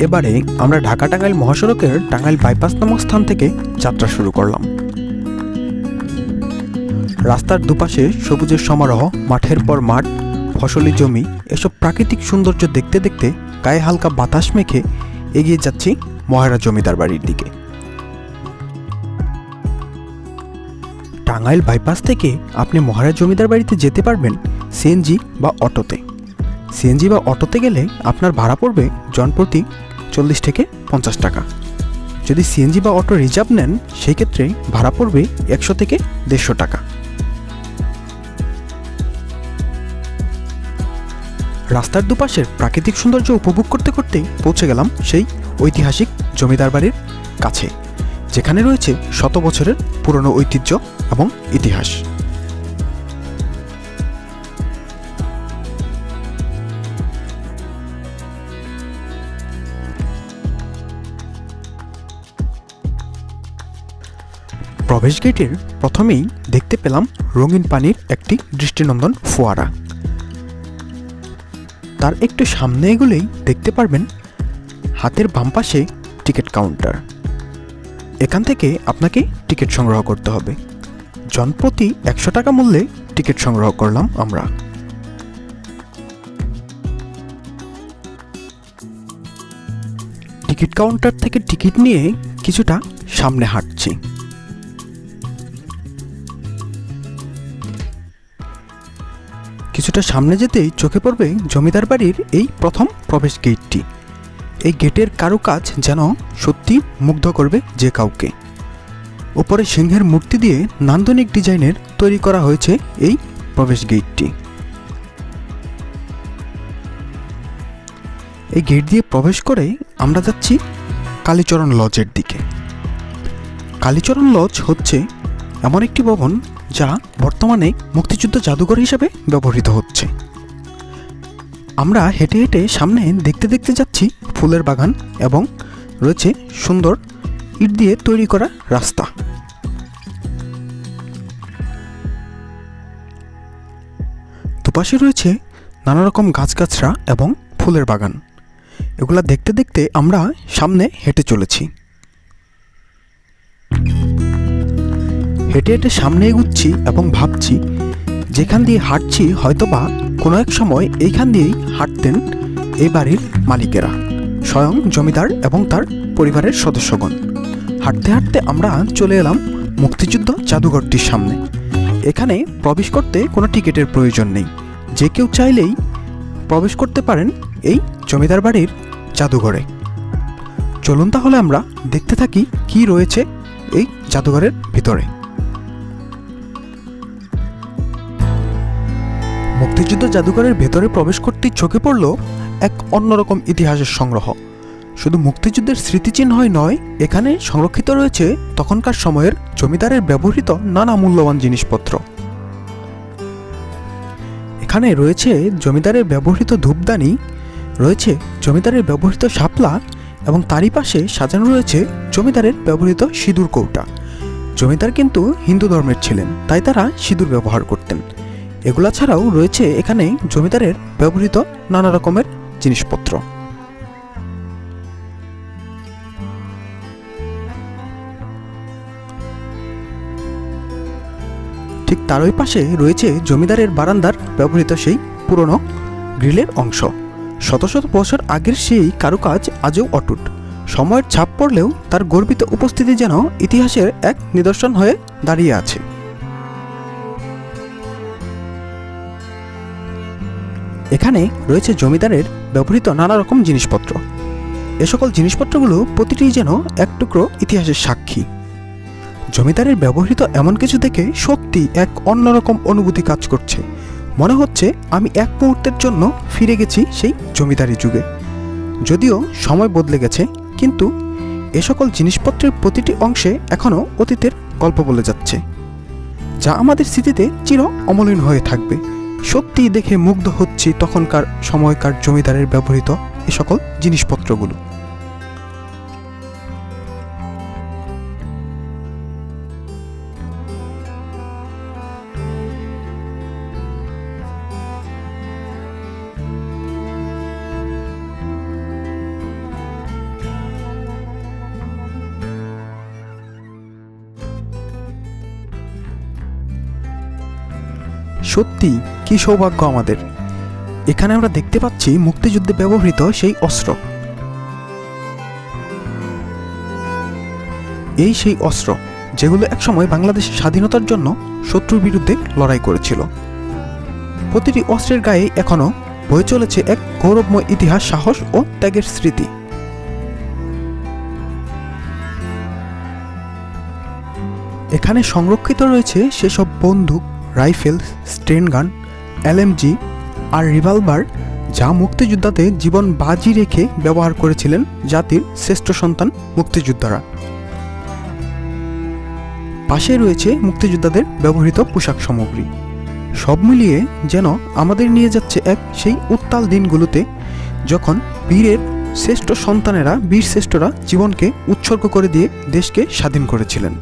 এবারে আমরা ঢাকা টাঙ্গাইল মহাসড়কের টাঙ্গাইল বাইপাস নামক স্থান থেকে যাত্রা শুরু করলাম। রাস্তার দুপাশে সবুজের সমারোহ, মাঠের পর মাঠ, ফসলি জমি, এসব প্রাকৃতিক সৌন্দর্য দেখতে দেখতে গায়ে হালকা বাতাস মেখে এগিয়ে যাচ্ছি মহারা জমিদার বাড়ির দিকে। টাঙ্গাইল বাইপাস থেকে আপনি মহারা জমিদার বাড়িতে যেতে পারবেন সিএনজি বা অটোতে। সিএনজি বা অটোতে গেলে আপনার ভাড়া পড়বে জনপ্রতি চল্লিশ থেকে পঞ্চাশ টাকা। যদি সিএনজি বা অটো রিজার্ভ নেন, সেই ক্ষেত্রে ভাড়া পড়বে একশো থেকে দেড়শো টাকা। রাস্তার দুপাশের প্রাকৃতিক সৌন্দর্য উপভোগ করতে করতে পৌঁছে গেলাম সেই ঐতিহাসিক জমিদার বাড়ির কাছে, যেখানে রয়েছে শত বছরের পুরনো ঐতিহ্য এবং ইতিহাস। প্রবেশ গেটের প্রথমেই দেখতে পেলাম রঙিন পানির একটি দৃষ্টিনন্দন ফোয়ারা। তার একটু সামনে এগুলেই দেখতে পারবেন হাতের বাম পাশে টিকিট কাউন্টার। এখান থেকে আপনাকে টিকিট সংগ্রহ করতে হবে। জনপ্রতি একশো টাকা মূল্যে টিকিট সংগ্রহ করলাম আমরা। টিকিট কাউন্টার থেকে টিকিট নিয়ে কিছুটা সামনে হাঁটছি কিছুটা সামনে যেতেই চোখে পড়বে জমিদার বাড়ির এই প্রথম প্রবেশ গেটটি। এই গেটের কারুকাজ যেন সত্যি মুগ্ধ করবে যে কাউকে। উপরে সিংহের মূর্তি দিয়ে নান্দনিক ডিজাইনের তৈরি করা হয়েছে এই প্রবেশ গেটটি। এই গেট দিয়ে প্রবেশ করে আমরা যাচ্ছি কালীচরণ লজের দিকে। কালীচরণ লজ হচ্ছে এমন একটি ভবন যা বর্তমানে মুক্তিযুদ্ধ জাদুঘর হিসেবে ব্যবহৃত হচ্ছে। আমরা হেঁটে হেঁটে সামনে দেখতে দেখতে যাচ্ছি ফুলের বাগান এবং রয়েছে সুন্দর ইট দিয়ে তৈরি করা রাস্তা। দুপাশে রয়েছে নানা রকম গাছগাছরা এবং ফুলের বাগান। এগুলা দেখতে দেখতে আমরা সামনে হেঁটে চলেছি। হেঁটে হেঁটে সামনে এগুচ্ছি এবং ভাবছি, যেখান দিয়ে হাঁটছি হয়তোবা কোনো এক সময় এইখান দিয়েই হাঁটতেন এই বাড়ির মালিকেরা, স্বয়ং জমিদার এবং তার পরিবারের সদস্যগণ। হাঁটতে হাঁটতে আমরা চলে এলাম মুক্তিযুদ্ধ জাদুঘরটির সামনে। এখানে প্রবেশ করতে কোনো টিকিটের প্রয়োজন নেই। যে কেউ চাইলেই প্রবেশ করতে পারেন এই জমিদার বাড়ির জাদুঘরে। চলুন তাহলে আমরা দেখতে থাকি কি রয়েছে এই জাদুঘরের ভিতরে। মুক্তিযুদ্ধ জাদুঘরের ভেতরে প্রবেশ করতেই চোখে পড়ল এক অন্যরকম ইতিহাসের সংগ্রহ। শুধু মুক্তিযুদ্ধের স্মৃতিচিহ্নই নয়, এখানে সংরক্ষিত রয়েছে তখনকার সময়ের জমিদারের ব্যবহৃত নানা মূল্যবান জিনিসপত্র। এখানে রয়েছে জমিদারের ব্যবহৃত ধূপদানি, রয়েছে জমিদারের ব্যবহৃত শাপলা এবং তারই পাশে সাজানো রয়েছে জমিদারের ব্যবহৃত সিঁদুর কৌটা। জমিদার কিন্তু হিন্দু ধর্মের ছিলেন, তাই তারা সিঁদুর ব্যবহার করতেন। এগুলা ছাড়াও রয়েছে এখানে জমিদারের ব্যবহৃত নানা রকমের জিনিসপত্র। ঠিক তার ওই পাশে রয়েছে জমিদারের বারান্দার ব্যবহৃত সেই পুরনো গ্রিলের অংশ। শত শত বছর আগের সেই কারুকাজ আজও অটুট। সময়ের ছাপ পড়লেও তার গর্বিত উপস্থিতি যেন ইতিহাসের এক নিদর্শন হয়ে দাঁড়িয়ে আছে। এখানে রয়েছে জমিদারের ব্যবহৃত নানা রকম জিনিসপত্র। এ সকল জিনিসপত্রগুলো প্রতিটি যেন এক টুকরো ইতিহাসের সাক্ষী। জমিদারের ব্যবহৃত এমন কিছু দেখে সত্যি এক অন্যরকম অনুভূতি কাজ করছে। মনে হচ্ছে আমি এক মুহূর্তের জন্য ফিরে গেছি সেই জমিদারি যুগে। যদিও সময় বদলে গেছে, কিন্তু এ সকল জিনিসপত্রের প্রতিটি অংশে এখনও অতীতের গল্প বলে যাচ্ছে, যা আমাদের স্মৃতিতে চির অমলিন হয়ে থাকবে। সত্যি দেখে মুগ্ধ হচ্ছি তখনকার সময়কার জমিদারের ব্যবহৃত এ সকল জিনিসপত্রগুলো। সত্যি কি সৌভাগ্য আমাদের? এখানে আমরা দেখতে পাচ্ছি মুক্তিযুদ্ধে ব্যবহৃত সেই অস্ত্র। এই সেই অস্ত্র যেগুলো একসময় বাংলাদেশের স্বাধীনতার জন্য শত্রুর বিরুদ্ধে লড়াই করেছিল। প্রতিটি অস্ত্রের গায়ে এখনও বয়ে চলেছে এক গৌরবময় ইতিহাস, সাহস ও ত্যাগের স্মৃতি। এখানে সংরক্ষিত রয়েছে সেসব বন্দুক রাইফেল স্ট্রেন গান, এলএমজি আর রিভলভার যা মুক্তিযোদ্ধাতে জীবন বাজি রেখে ব্যবহার করেছিলেন জাতির শ্রেষ্ঠ সন্তান মুক্তিযোদ্ধারা। পাশে রয়েছে মুক্তিযোদ্ধাদের ব্যবহৃত পোশাক সামগ্রী। সব মিলিয়ে যেন আমাদের নিয়ে যাচ্ছে এক সেই উত্তাল দিনগুলোতে যখন বীরের শ্রেষ্ঠ সন্তানেরা, বীর শ্রেষ্ঠরা জীবনকে উৎসর্গ করে দিয়ে দেশকে স্বাধীন করেছিলেন।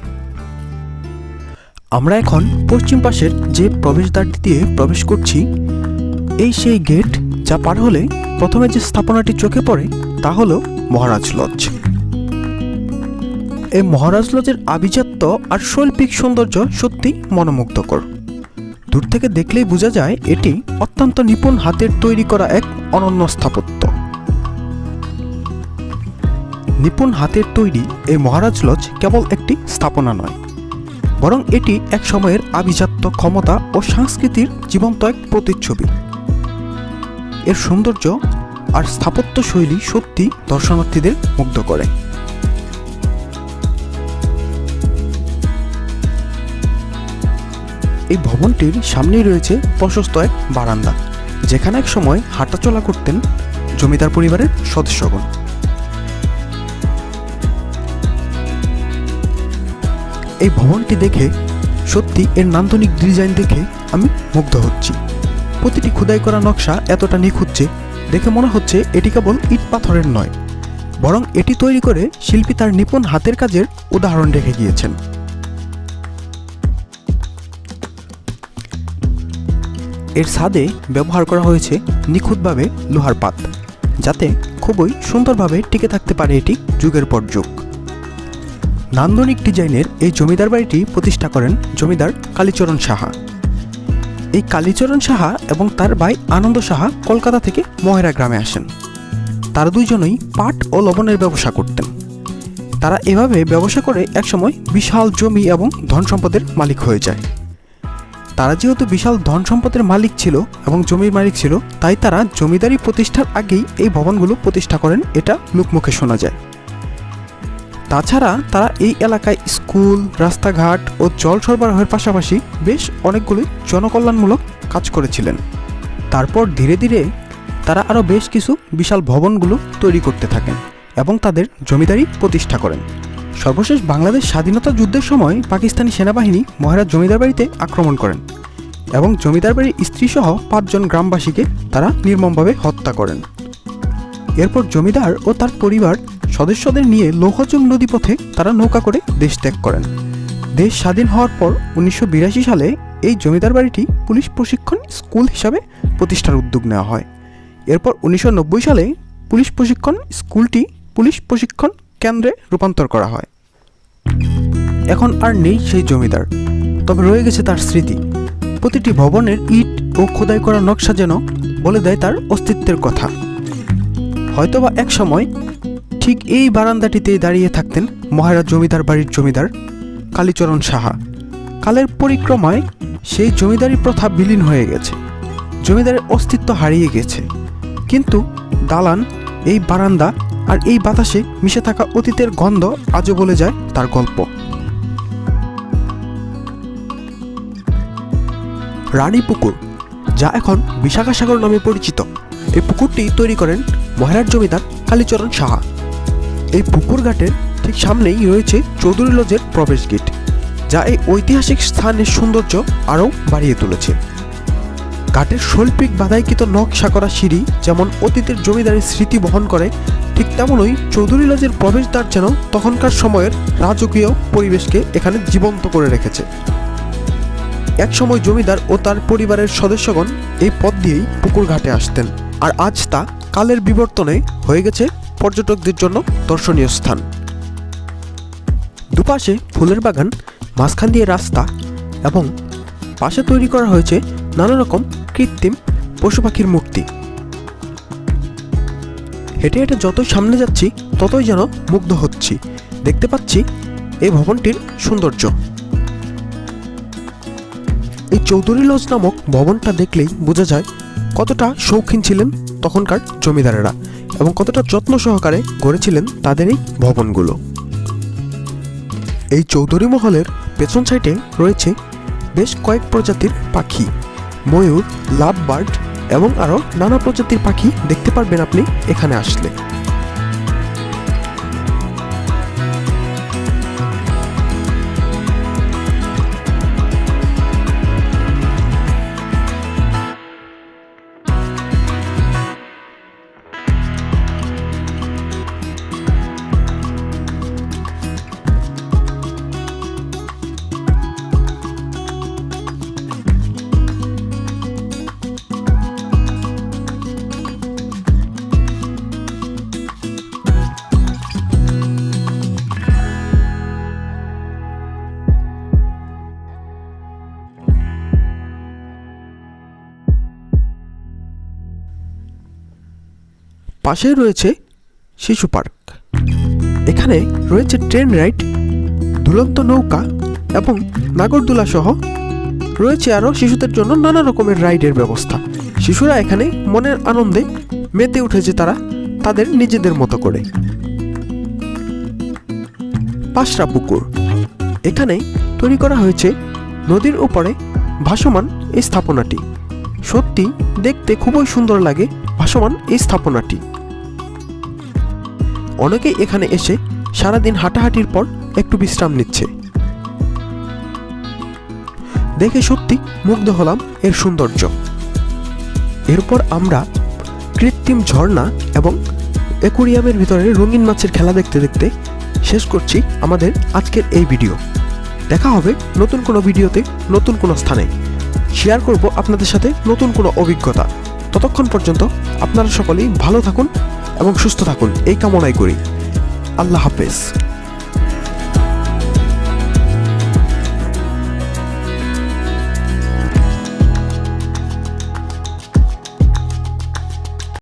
আমরা এখন পশ্চিম পাশের যে প্রবেশদ্বারটি দিয়ে প্রবেশ করছি, এই সেই গেট যা পার হলে প্রথমে যে স্থাপনাটি চোখে পড়ে তা হলো মহারাজ লজ। এই মহারাজ লজের আভিজাত্য আর শৈল্পিক সৌন্দর্য সত্যি মনোমুগ্ধকর। দূর থেকে দেখলেই বোঝা যায় এটি অত্যন্ত নিপুণ হাতের তৈরি করা এক অনন্য স্থাপত্য। নিপুণ হাতের তৈরি এই মহারাজ লজ কেবল একটি স্থাপনা নয় বরং এটি এক সময়ের আভিজাত্য ক্ষমতা ও সংস্কৃতির জীবন্ত এক প্রতিচ্ছবি। এর সৌন্দর্য আর স্থাপত্য শৈলী সত্যি দর্শনার্থীদের মুগ্ধ করে। এই ভবনটির সামনেই রয়েছে প্রশস্ত এক বারান্দা, যেখানে এক সময় হাঁটাচলা করতেন জমিদার পরিবারের সদস্যগণ। এই ভবনটি দেখে সত্যি এর নান্দনিক ডিজাইন দেখে আমি মুগ্ধ হচ্ছি। প্রতিটি খোদাই করা নকশা এতটা নিখুঁত যে দেখে মনে হচ্ছে এটি কেবল ইট পাথরের নয়, বরং এটি তৈরি করে শিল্পী তার নিপুণ হাতের কাজের উদাহরণ রেখে গিয়েছেন। এর ছাদে ব্যবহার করা হয়েছে নিখুঁতভাবে লোহার পাত, যাতে খুবই সুন্দরভাবে টিকে থাকতে পারে এটি যুগের পর যুগ। নান্দনিক ডিজাইনের এই জমিদার বাড়িটি প্রতিষ্ঠা করেন জমিদার কালীচরণ সাহা। এই কালীচরণ সাহা এবং তার ভাই আনন্দ সাহা কলকাতা থেকে মহেরা গ্রামে আসেন। তারা দুইজনই পাট ও লবণের ব্যবসা করতেন। তারা এভাবে ব্যবসা করে একসময় বিশাল জমি এবং ধন সম্পদের মালিক হয়ে যায়। তারা যেহেতু বিশাল ধন সম্পদের মালিক ছিল এবং জমির মালিক ছিল, তাই তারা জমিদারি প্রতিষ্ঠার আগেই এই ভবনগুলো প্রতিষ্ঠা করেন, এটা লোকমুখে শোনা যায়। তাছাড়া তারা এই এলাকায় স্কুল, রাস্তাঘাট ও জল সরবরাহের পাশাপাশি বেশ অনেকগুলি জনকল্যাণমূলক কাজ করেছিলেন। তারপর ধীরে ধীরে তারা আরও বেশ কিছু বিশাল ভবনগুলো তৈরি করতে থাকেন এবং তাদের জমিদারি প্রতিষ্ঠা করেন। সর্বশেষ বাংলাদেশ স্বাধীনতা যুদ্ধের সময় পাকিস্তানি সেনাবাহিনী মহারাজ জমিদার বাড়িতে আক্রমণ করেন এবং জমিদার বাড়ির স্ত্রীসহ পাঁচজন গ্রামবাসীকে তারা নির্মমভাবে হত্যা করেন। এরপর জমিদার ও তার পরিবার সদস্যদের নিয়ে লৌহচুং নদীপথে তারা নৌকা করে দেশ ত্যাগ করেন। দেশ স্বাধীন হওয়ার পর উনিশশো বিরাশি সালে এই জমিদার বাড়িটি পুলিশ প্রশিক্ষণ স্কুল হিসাবে প্রতিষ্ঠার উদ্যোগ নেওয়া হয়। এরপর উনিশশো নব্বই সালে পুলিশ প্রশিক্ষণ স্কুলটি পুলিশ প্রশিক্ষণ কেন্দ্রে রূপান্তর করা হয়। এখন আর নেই সেই জমিদার, তবে রয়ে গেছে তার স্মৃতি। প্রতিটি ভবনের ইট ও খোদাই করা নকশা যেন বলে দেয় তার অস্তিত্বের কথা। হয়তোবা এক সময় ঠিক এই বারান্দাটিতেই দাঁড়িয়ে থাকতেন মহারাজ জমিদার বাড়ির জমিদার কালীচরণ সাহা। কালের পরিক্রমায় সেই জমিদারি প্রথা বিলীন হয়ে গেছে। জমিদারের অস্তিত্ব হারিয়ে গেছে। কিন্তু দালান, এই বারান্দা আর এই বাতাসে মিশে থাকা অতীতের গন্ধ আজও বলে যায় তার গল্প। রানী পুকুর, যা এখন বিশাখা সাগর নামে পরিচিত, এই পুকুরটি তৈরি করেন মহারাজ জমিদার কালীচরণ সাহা। এই পুকুর ঘাটের ঠিক সামনেই রয়েছে চৌধুরী লজের প্রবেশ গেট, যা এই ঐতিহাসিক স্থানের সৌন্দর্য আরও বাড়িয়ে তুলেছে। ঘাটের শৈল্পিক বাধাইকৃত নকশা করা সিঁড়ি যেমন অতীতের জমিদারের স্মৃতি বহন করে, ঠিক তেমনই চৌধুরী লজের প্রবেশদ্বার যেন তখনকার সময়ের রাজকীয় পরিবেশকে এখানে জীবন্ত করে রেখেছে। একসময় জমিদার ও তার পরিবারের সদস্যগণ এই পথ দিয়েই পুকুর ঘাটে আসতেন, আর আজ তা কালের বিবর্তনে হয়ে গেছে পর্যটকদের জন্য দর্শনীয় স্থান। দুপাশে ফুলের বাগান, মাঝখান দিয়ে রাস্তা এবং পাশে তৈরি করা হয়েছে নানা রকম কৃত্রিম পশু পাখির মূর্তি। হেঁটে হেঁটে যতই সামনে যাচ্ছি, ততই যেন মুগ্ধ হচ্ছি। দেখতে পাচ্ছি এই ভবনটির সৌন্দর্য। এই চৌধুরী লজ নামক ভবনটা দেখলেই বোঝা যায় কতটা শৌখিন ছিলেন তখনকার জমিদারেরা। এবং কতটা যত্ন সহকারে গড়েছিলেন তাদের এই ভবনগুলো। এই চৌধুরী মহলের পেছন সাইডে রয়েছে বেশ কয়েক প্রজাতির পাখি। ময়ূর লাভ বার্ড এবং আরও নানা প্রজাতির পাখি দেখতে পারবেন আপনি এখানে আসলে। পাশে রয়েছে শিশু পার্ক। এখানে রয়েছে ট্রেন রাইড দুলন্ত নৌকা এবং নাগরদোলা সহ রয়েছে আরও শিশুদের জন্য নানা রকমের রাইডের ব্যবস্থা। শিশুরা এখানে মনের আনন্দে মেতে উঠেছে তারা তাদের নিজেদের মতো করে। পাশরা পুকুর। এখানে তৈরি করা হয়েছে নদীর উপরে ভাসমান এই স্থাপনাটি। সত্যি দেখতে খুবই সুন্দর লাগে ভাসমান এই স্থাপনাটি। অনেকেই এখানে এসে সারাদিন হাঁটাহাঁটির পর একটু বিশ্রাম নিচ্ছে। দেখে সত্যি মুগ্ধ হলাম এর সৌন্দর্য। এরপর আমরা কৃত্রিম ঝর্ণা এবং অ্যাকুরিয়ামের ভিতরে রঙিন মাছের খেলা দেখতে দেখতে শেষ করছি আমাদের আজকের এই ভিডিও। দেখা হবে নতুন কোনো ভিডিওতে নতুন কোনো স্থানে। শেয়ার করব আপনাদের সাথে নতুন কোনো অভিজ্ঞতা। ততক্ষণ পর্যন্ত আপনারা সকলেই ভালো থাকুন এবং সুস্থ থাকুন। এই কামনাই করি। আল্লাহ হাফেজ।